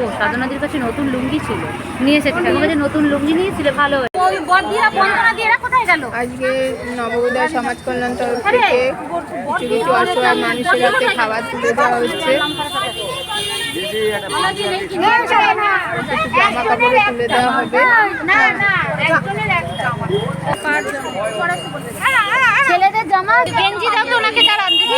ও সাধনাদের কাছে নতুন লুঙ্গি ছিল। নিয়ে এসেছে তোমার কাছে নতুন লুঙ্গি নিয়েছিলে ভালো হয়েছে। ওই বদিরা বন্দনা দিয়ে এরা কোথায় গেল? আজকে নবগোদা সমাজ কল্যাণ তরফ থেকে কিছু কিছু অসহায় মানুষের হাতে খাবার তুলে দেওয়া হচ্ছে। জামা কাপড় তুলে দেওয়া হবে। ছেলেদের জামা গেঞ্জি দাও তো ওনাকে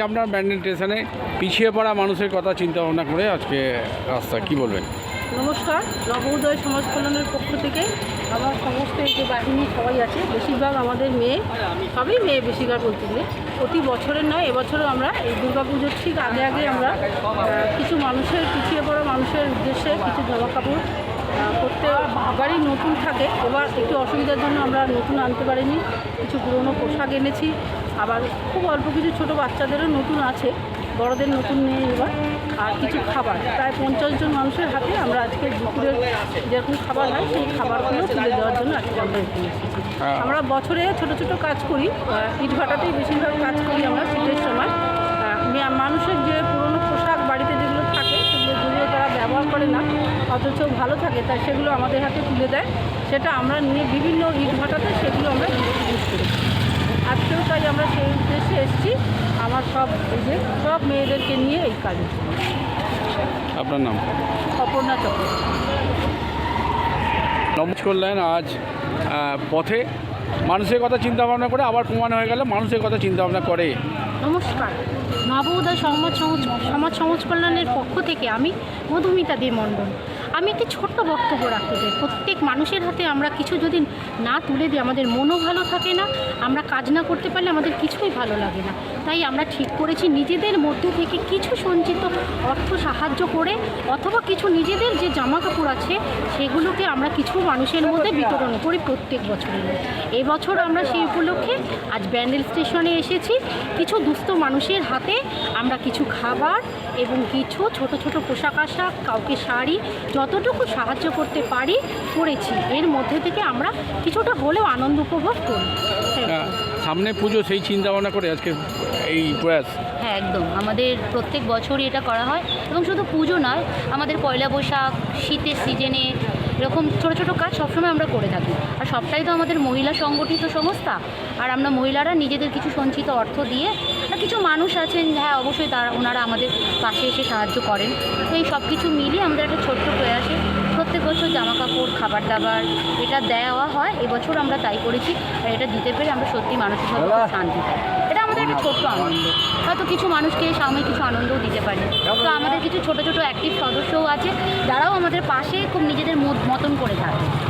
আপনার ব্যান্ডেল স্টেশনে পিছিয়ে পড়া মানুষের কথা চিন্তা ভাবনা করে আজকে রাস্তা কি বলবেন? নমস্কার নবোদয় সমাজ কল্যাণের পক্ষ থেকে আমার সমস্ত এই যে বাহিনী সবাই আছে বেশিরভাগ আমাদের মেয়ে সবই মেয়ে বেশিরভাগ বলতে গেলে। প্রতি বছরের নয় এবছরও আমরা এই দুর্গাপুজোর ঠিক আগে আগে আমরা কিছু মানুষের পিছিয়ে পড়া মানুষের উদ্দেশ্যে কিছু জামা কাপড় আহ, প্রত্যেকবারই নতুন থাকে। এবার একটু অসুবিধার জন্য আমরা নতুন আনতে পারিনি। কিছু পুরনো পোশাক এনেছি। আবার খুব অল্প কিছু ছোট বাচ্চাদেরও নতুন আছে বড়দের নতুন নেই এবার আর কিছু খাবার। প্রায় পঞ্চাশ জন মানুষের হাতে আমরা আজকে দুপুরের যেরকম খাবার হয় সেই খাবারগুলো তুলে দেওয়ার জন্য আজকে আমরা এখানে আমরা বছরে ছোট ছোট কাজ করি আহ, ইটভাটাতেই বেশিরভাগ কাজ করি আমরা শীতের সময়। মানুষের যে পুরনো পোশাক বাড়িতে যেগুলো থাকে সেগুলো যদিও তারা ব্যবহার করে না অথচ ভালো থাকে তাই সেগুলো আমাদের হাতে তুলে দেয়। সেটা আমরা নিয়ে বিভিন্ন ইটভাটাতে সেগুলো আমরা ডিস্ট্রিবিউট করি। আজকেও তাই আমরা সেই উদ্দেশ্যে এসেছি। আমার সব এই যে সব মেয়েদেরকে নিয়ে এই কাজে। আপনার নাম? অপর্ণা চক্র। নমস্কার করলেন আজ পথে। মানুষের কথা চিন্তা ভাবনা করে আবার প্রমাণ হয়ে গেল মানুষের কথা চিন্তা ভাবনা করে। নমস্কার। নবোদয় সমাজ সমাজ সমাজ সমাজ কল্যাণের পক্ষ থেকে আমি মধুমিতা দে মণ্ডল। আমি একটি ছোট্ট বক্তব্য রাখতে চাই। প্রত্যেক মানুষের হাতে আমরা কিছু যদি না তুলে দিই, আমাদের মনও ভালো থাকে না, আমরা কাজ না করতে পারলে আমাদের কিছুই ভালো লাগে না। তাই আমরা ঠিক করেছি নিজেদের মধ্যে থেকে কিছু সঞ্চিত অর্থ সাহায্য করে, অথবা কিছু নিজেদের যে জামা কাপড় আছে, সেগুলোকে আমরা কিছু মানুষের মধ্যে বিতরণ করি প্রত্যেক বছরের এবছর আমরা সেই উপলক্ষে আজ ব্যান্ডেল স্টেশনে এসেছি। কিছু দুস্থ মানুষের হাতে আমরা কিছু খাবার এবং কিছু ছোট ছোট পোশাক আশাক, কাউকে শাড়ি যতটুকু সাহায্য করতে পারি করেছি। এর মধ্যে থেকে আমরা কিছুটা হলেও আনন্দ উপভোগ করি। আহ, সামনে পুজো সেই চিন্তা ভাবনা করে আজকে এই প্রয়াস। হ্যাঁ একদম। আমাদের প্রত্যেক বছরই এটা করা হয়। এবং শুধু পুজো নয় আমাদের পয়লা বৈশাখ শীতের সিজনে এরকম ছোটো ছোটো কাজ সবসময় আমরা করে থাকি। আর সবটাই তো আমাদের মহিলা সংগঠিত সংস্থা। আর আমরা মহিলারা নিজেদের কিছু সঞ্চিত অর্থ দিয়ে আর কিছু মানুষ আছেন হ্যাঁ অবশ্যই তারা ওনারা আমাদের পাশে এসে সাহায্য করেন। তো এই সব কিছু মিলিয়ে আমাদের একটা ছোট্ট প্রয়াসে প্রত্যেক বছর জামা কাপড় খাবার দাবার এটা দেওয়া হয়। এবছর আমরা তাই করেছি। আর এটা দিতে পেরে আমরা সত্যি মানসিকভাবে শান্তি পাই। এটা আমাদের একটা ছোট্ট আনন্দ। হয়তো কিছু মানুষকে সাময়িক কিছু আনন্দও দিতে পারে। তো আমাদের কিছু ছোট ছোট অ্যাক্টিভ সদস্যও আছে যারাও আমাদের পাশে খুব নিজেদের মত- মতন করে থাকে।